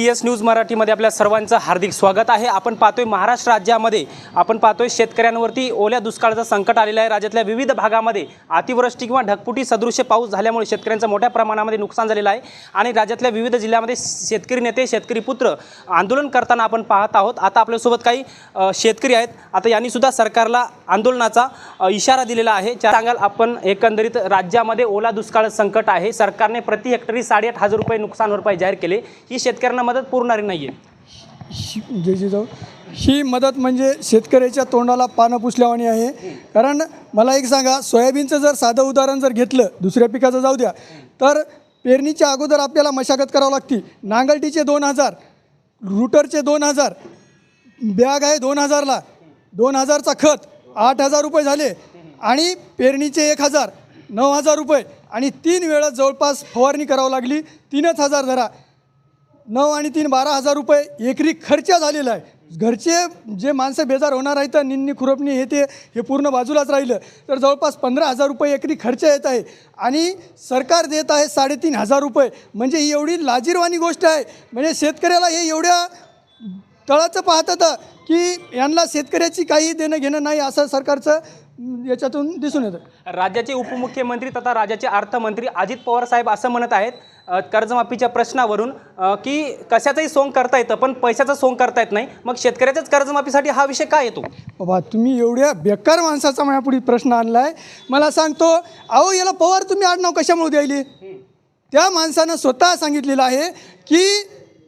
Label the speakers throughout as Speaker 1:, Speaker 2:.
Speaker 1: P S news मराठीमध्ये आपल्या सर्वांचं हार्दिक स्वागत आहे. आपण पाहतोय महाराष्ट्र राज्यामध्ये आपण पाहतोय शेतकऱ्यांवरती ओल्या दुष्काळाचं संकट आलेलं आहे. राज्यातल्या विविध भागामध्ये अतिवृष्टी किंवा ढगपुटी सदृश्य पाऊस झाल्यामुळे शेतकऱ्यांचं मोठ्या प्रमाणामध्ये नुकसान झालेलं आहे. आणि राज्यातल्या विविध जिल्ह्यामध्ये शेतकरी नेते शेतकरी पुत्र आंदोलन करताना आपण पाहत आहोत. आता आपल्यासोबत काही शेतकरी आहेत. आता यांनीसुद्धा सरकारला आंदोलनाचा इशारा दिलेला आहे. त्या सांगाल आपण एकंदरीत राज्यामध्ये ओला दुष्काळ संकट आहे. सरकारने प्रति हेक्टरी साडेआठ हजार रुपये नुकसान भरपाई जाहीर केले. ही शेतकऱ्यांना मदत पुरणारी नाही आहे
Speaker 2: ही- जय जिजाऊ ही मदत म्हणजे शेतकऱ्याच्या तोंडाला पानं पुसल्यावानी आहे. कारण मला एक सांगा सोयाबीनचं जर साधं उदाहरण जर घेतलं दुसऱ्या पिकाचं जाऊ द्या तर पेरणीच्या अगोदर आपल्याला मशागत करावं लागती. नांगलटीचे दोन हजार रुटरचे दोन हजार बॅग आहे दोन हजारला. दोन हजारचा खत आठ हजार रुपये झाले. आणि पेरणीचे एक हजार नऊ हजार रुपये. आणि तीन वेळा जवळपास फवारणी करावं लागली तीनच हजार धरा. नऊ आणि तीन बारा हजार रुपये एकरी खर्च झालेला आहे. घरचे जे माणसं बेजार होणार आहेत निन्नी खुरपणी हे ते हे पूर्ण बाजूलाच राहिलं. तर जवळपास पंधरा हजार रुपये एकरी खर्च येत आहे. आणि सरकार देत आहे साडेतीन हजार रुपये. म्हणजे ही एवढी लाजीरवाणी गोष्ट आहे. म्हणजे शेतकऱ्याला हे एवढ्या तळाचं पाहतात की यांना शेतकऱ्याची काही देणं घेणं नाही असं सरकारचं याच्यातून दिसून येतं.
Speaker 1: राज्याचे उपमुख्यमंत्री तथा राज्याचे अर्थमंत्री अजित पवार साहेब असं म्हणत आहेत कर्जमाफीच्या प्रश्नावरून की कशाचंही सोंग करता येतं पण पैशाचं सोंग करता येत नाही. मग शेतकऱ्याच्याच कर्जमाफीसाठी हा विषय काय येतो?
Speaker 2: बाबा तुम्ही एवढ्या बेकार माणसाचा माझ्यापुढे प्रश्न आणला आहे मला सांगतो अहो याला पवार तुम्ही आडनाव कशामुळे द्यायले? त्या माणसानं स्वतः सांगितलेलं आहे की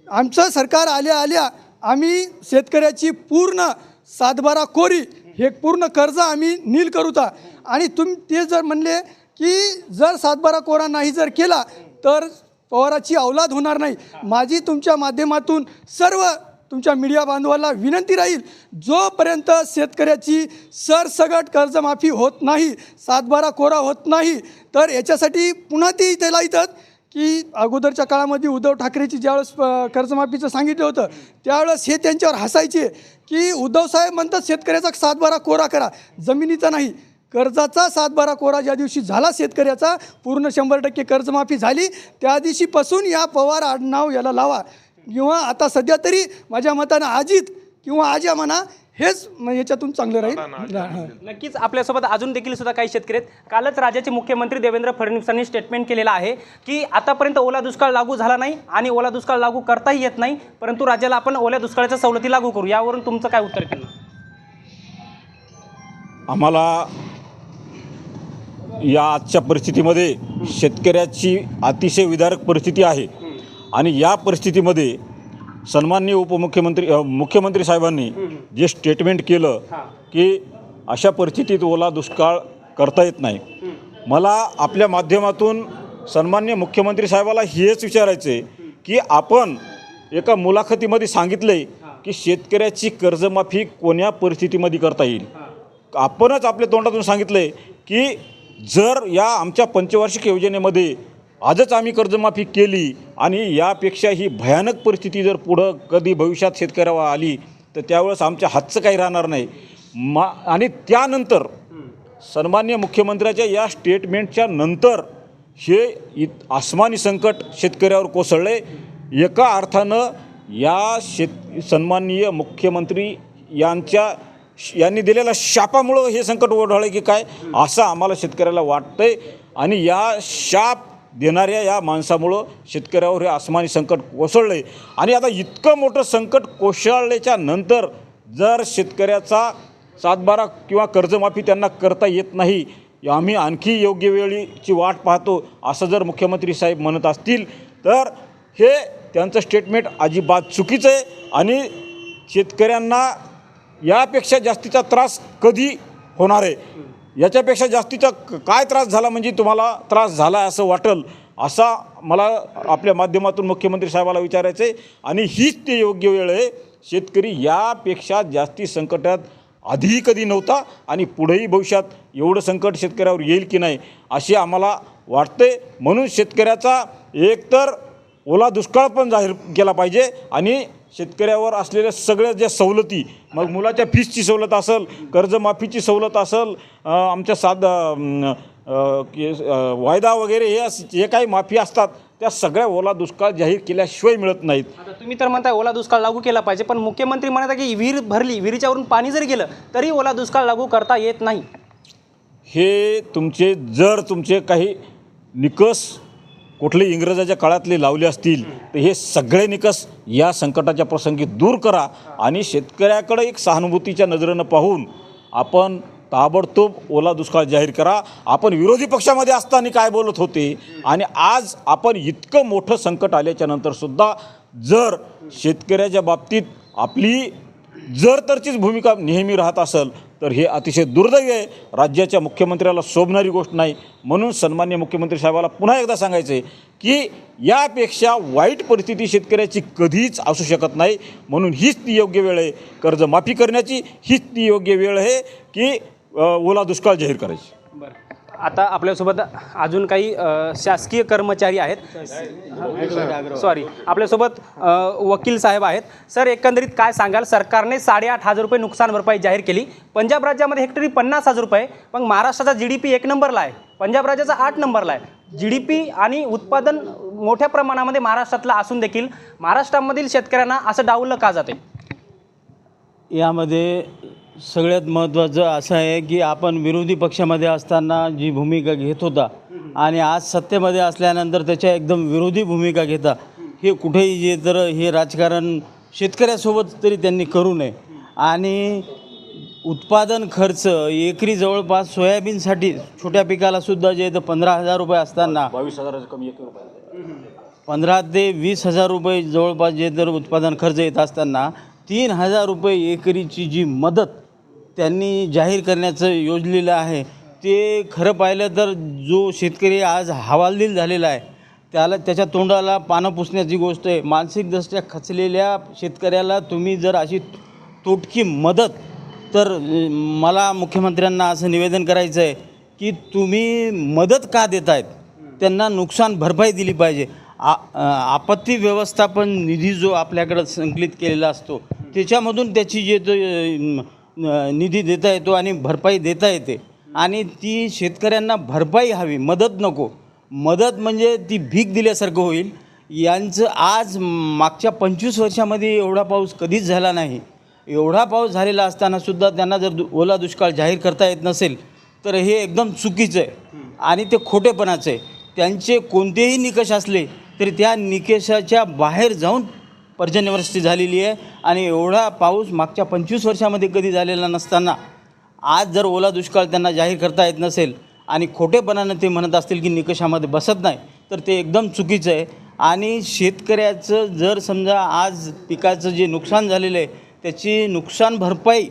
Speaker 2: आमचं सरकार आल्या आल्या आम्ही शेतकऱ्याची पूर्ण सातबारा कोरी हे पूर्ण कर्ज आम्ही नील करूता. आणि तुम ते जर म्हणले की जर सातबारा कोरा नाही जर केला तर पवाराची अवलाद होणार नाही. माझी तुमच्या माध्यमातून सर्व तुमच्या मीडिया बांधवाला विनंती राहील जोपर्यंत शेतकऱ्याची सरसगट कर्जमाफी होत नाही सातबारा कोरा होत नाही तर याच्यासाठी पुन्हा ती त्याला येतात की अगोदरच्या काळामध्ये उद्धव ठाकरेची ज्यावेळेस कर्जमाफीचं सांगितलं होतं त्यावेळेस हे त्यांच्यावर हसायचे की उद्धव साहेब म्हणतात शेतकऱ्याचा सातबारा कोरा करा जमिनीचा नाही कर्जाचा सातबारा कोरा ज्या दिवशी झाला शेतकऱ्याचा पूर्ण शंभर टक्के कर्जमाफी झाली त्या दिवशीपासून या पवार आडनाव याला लावा. किंवा आता सध्या तरी माझ्या मतानं अजित किंवा आजा म्हणा हेच म- याच्यातून चांगलं राहील. हां.
Speaker 1: नक्कीच आपल्यासोबत अजून देखील सुद्धा काही शेतकरी आहेत. कालच राज्याचे मुख्यमंत्री देवेंद्र फडणवीसांनी स्टेटमेंट केलेलं आहे की आतापर्यंत ओला दुष्काळ लागू झाला नाही आणि ओला दुष्काळ लागू करताही येत नाही परंतु राज्याला आपण ओल्या दुष्काळाच्या सवलती लागू करू. यावरून तुमचं काय उत्तर केलं
Speaker 3: आम्हाला या आजच्या परिस्थितीमध्ये शेतकऱ्याची अतिशय विदारक परिस्थिती आहे. आणि या परिस्थितीमध्ये सन्माननीय उपमुख्यमंत्री अ, मुख्यमंत्री साहेबांनी जे स्टेटमेंट केलं की अशा परिस्थितीत ओला दुष्काळ करता येत नाही. मला आपल्या माध्यमातून सन्माननीय मुख्यमंत्री साहेबाला हेच विचारायचं आहे की आपण एका मुलाखतीमध्ये सांगितले की शेतकऱ्याची कर्जमाफी कोण्या परिस्थितीमध्ये करता येईल? आपणच आपल्या तोंडातून सांगितलं की जर या आमच्या पंचवार्षिक योजनेमध्ये आजच आम्ही कर्जमाफी केली आणि यापेक्षा ही भयानक परिस्थिती जर पुढं कधी भविष्यात शेतकऱ्यावर आली तर त्यावेळेस आमच्या हातचं काही राहणार नाही. मा आणि त्यानंतर सन्मान्य मुख्यमंत्र्याच्या या स्टेटमेंटच्या नंतर हे इत आसमानी संकट शेतकऱ्यावर कोसळले. एका अर्थानं या शेत सन्माननीय मुख्यमंत्री यांच्या यांनी दिलेल्या शापामुळं हे संकट ओढावलं की काय असं आम्हाला शेतकऱ्याला वाटतंय. आणि या शाप देणाऱ्या या माणसामुळं शेतकऱ्यावर हे आसमानी संकट कोसळलं आहे आणि आता इतकं मोठं संकट कोसळल्याच्या नंतर जर शेतकऱ्याचा सातबारा किंवा कर्जमाफी त्यांना करता येत नाही आम्ही आणखी योग्य वेळीची वाट पाहतो असं जर मुख्यमंत्री साहेब म्हणत असतील तर हे त्यांचं स्टेटमेंट अजिबात चुकीचं आहे. आणि शेतकऱ्यांना यापेक्षा जास्तीचा त्रास कधी होणार आहे? याच्यापेक्षा जास्तीचा काय त्रास झाला म्हणजे तुम्हाला त्रास झाला असं वाटेल असा मला आपल्या माध्यमातून मुख्यमंत्री साहेबाला विचारायचं आहे आणि हीच ते योग्य वेळ आहे. शेतकरी यापेक्षा जास्ती संकटात आधीही कधी नव्हता आणि पुढेही भविष्यात एवढं संकट शेतकऱ्यावर येईल की नाही असे आम्हाला वाटते म्हणून शेतकऱ्याचा एकतर ओला दुष्काळ पण जाहीर केला पाहिजे आणि शेतकऱ्यावर असलेल्या सगळ्या ज्या सवलती मग मुलाच्या फीसची सवलत असेल कर्जमाफीची सवलत असेल आमच्या साध वायदा वगैरे हे अस- जे काही माफी असतात त्या सगळ्या ओला दुष्काळ जाहीर केल्याशिवाय मिळत नाहीत.
Speaker 1: आता तुम्ही तर म्हणताय ओला दुष्काळ लागू केला पाहिजे पण मुख्यमंत्री म्हणत आहे की विहीर भरली विहिरीच्यावरून पाणी जरी गेलं तरी ओला दुष्काळ लागू करता येत नाही.
Speaker 3: हे तुमचे जर तुमचे काही निकष कुठले इंग्रजाच्या काळातले लावले असतील तर हे सगळे निकष या संकटाच्या प्रसंगी दूर करा आणि शेतकऱ्याकडे एक सहानुभूतीच्या नजरेनं पाहून आपण ताबडतोब ओला दुष्काळ जाहीर करा. आपण विरोधी पक्षामध्ये असताना काय बोलत होते? आणि आज आपण इतकं मोठं संकट आल्याच्या नंतरसुद्धा जर शेतकऱ्याच्या बाबतीत आपली जर तरचीच भूमिका नेहमी राहत असेल तर हे अतिशय दुर्दैवी आहे. राज्याच्या मुख्यमंत्र्याला शोभणारी गोष्ट नाही. म्हणून सन्मान्य मुख्यमंत्री साहेबाला पुन्हा एकदा सांगायचं आहे की यापेक्षा वाईट परिस्थिती शेतकऱ्याची कधीच असू शकत नाही. म्हणून हीच ती योग्य वेळ आहे. कर्जमाफी करण्याची हीच ती योग्य वेळ आहे की ओला दुष्काळ जाहीर करायची.
Speaker 1: बरं. आता आपल्यासोबत अजून काही शासकीय कर्मचारी आहेत. सॉरी आपल्यासोबत वकील साहेब आहेत. सर एकंदरीत काय सांगाल? सरकारने साडेआठ हजार रुपये नुकसान भरपाई जाहीर केली. पंजाब राज्यामध्ये हेक्टरी पन्नास हजार रुपये मग महाराष्ट्राचा जी डी पी एक नंबरला आहे. पंजाब राज्याचा आठ नंबरला आहे. जी डी पी आणि उत्पादन मोठ्या प्रमाणामध्ये महाराष्ट्रातलं असून देखील महाराष्ट्रामधील शेतकऱ्यांना असं डावलं का जाते
Speaker 4: यामध्ये सगळ्यात महत्त्वाचं असं आहे की आपण विरोधी पक्षामध्ये असताना जी भूमिका घेत होता आणि आज सत्तेमध्ये असल्यानंतर त्याच्या एकदम विरोधी भूमिका घेता हे कुठेही जे तर हे राजकारण शेतकऱ्यासोबत तरी त्यांनी करू नये. आणि उत्पादन खर्च एकरी जवळपास सोयाबीनसाठी छोट्या पिकाला सुद्धा जे तर पंधरा हजार रुपये असताना
Speaker 3: बावीस हजाराचं कमी एक
Speaker 4: पंधरा ते वीस हजार रुपये जवळपास जे तर उत्पादन खर्च येत असताना तीन हजार रुपये एकरीची जी मदत त्यांनी जाहीर करण्याचं योजलेलं आहे. ते खरं पाहिलं तर जो शेतकरी आज हवालदिल झालेला आहे त्याला त्याच्या तोंडाला पानं पुसण्याची गोष्ट आहे. मानसिकदृष्ट्या खचलेल्या शेतकऱ्याला तुम्ही जर अशी तोटकी मदत तर मला मुख्यमंत्र्यांना असं निवेदन करायचं आहे की तुम्ही मदत का देत आहेत त्यांना नुकसान भरपाई दिली पाहिजे. आ आपत्ती व्यवस्थापन निधी जो आपल्याकडं संकलित केलेला असतो त्याच्यामधून त्याची जे निधी देता येतो आणि भरपाई देता येते. आणि ती शेतकऱ्यांना भरपाई हवी मदत नको. मदत म्हणजे ती भीक दिल्यासारखं होईल. यांचं आज मागच्या पंचवीस वर्षामध्ये एवढा पाऊस कधीच झाला नाही. एवढा पाऊस झालेला असताना सुद्धा त्यांना जर दु ओला दुष्काळ जाहीर करता येत नसेल तर हे एकदम चुकीचं आहे. आणि ते खोटेपणाचं आहे. त्यांचे कोणतेही निकष असले तरी त्या निकषाच्या बाहेर जाऊन पर्जन्यवृष्टी झालेली आहे आणि एवढा पाऊस मागच्या पंचवीस वर्षामध्ये कधी झालेला नसताना आज जर ओला दुष्काळ त्यांना जाहीर करता येत नसेल आणि खोटेपणानं ते म्हणत असतील की निकषामध्ये बसत नाही तर ते एकदम चुकीचं आहे. आणि शेतकऱ्याचं जर समजा आज पिकाचं जे नुकसान झालेलं आहे त्याची नुकसान भरपाई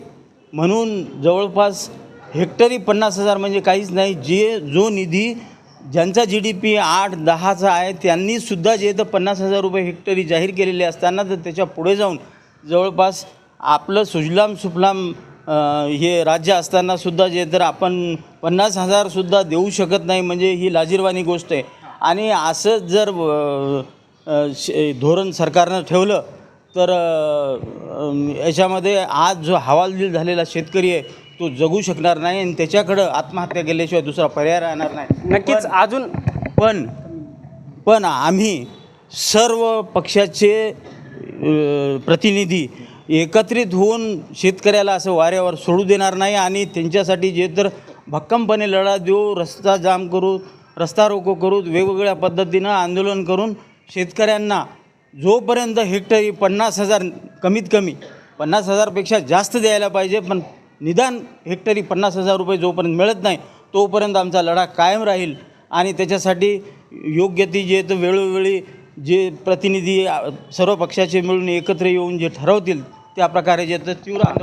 Speaker 4: म्हणून जवळपास हेक्टरी पन्नास हजार म्हणजे काहीच नाही जे जो निधी ज्यांचा जी डी पी आठ दहाचा आहे त्यांनीसुद्धा जे तर पन्नास हजार रुपये हेक्टरी जाहीर केलेले असताना तर त्याच्या पुढे जाऊन जवळपास आपलं सुजलाम सुफलाम हे राज्य असतानासुद्धा जे तर आपण पन्नास हजारसुद्धा देऊ शकत नाही म्हणजे ही लाजीरवाणी गोष्ट आहे. आणि असंच जर धोरण सरकारनं ठेवलं तर याच्यामध्ये आज जो हवालदिल झालेला शेतकरी आहे तो जगू शकणार नाही आणि त्याच्याकडं आत्महत्या केल्याशिवाय दुसरा पर्याय राहणार नाही.
Speaker 1: नक्कीच अजून
Speaker 4: पण पण आम्ही सर्व पक्षाचे प्रतिनिधी एकत्रित होऊन शेतकऱ्याला असं वाऱ्यावर सोडू देणार नाही आणि त्यांच्यासाठी जे तर भक्कमपणे लढा देऊ रस्ता जाम करू रस्ता रोको करू वेगवेगळ्या पद्धतीनं आंदोलन करून शेतकऱ्यांना जोपर्यंत हेक्टरी पन्नास हजार कमीत कमी पन्नास हजारपेक्षा जास्त द्यायला पाहिजे पण निदान हेक्टरी पन्नास हजार रुपये जोपर्यंत मिळत नाही तोपर्यंत आमचा लढा कायम राहील. आणि त्याच्यासाठी योग्य ती जे तर वेळोवेळी जे प्रतिनिधी सर्व पक्षाचे मिळून एकत्र येऊन जे ठरवतील त्या प्रकारे जे तर तीव्र आंदोलन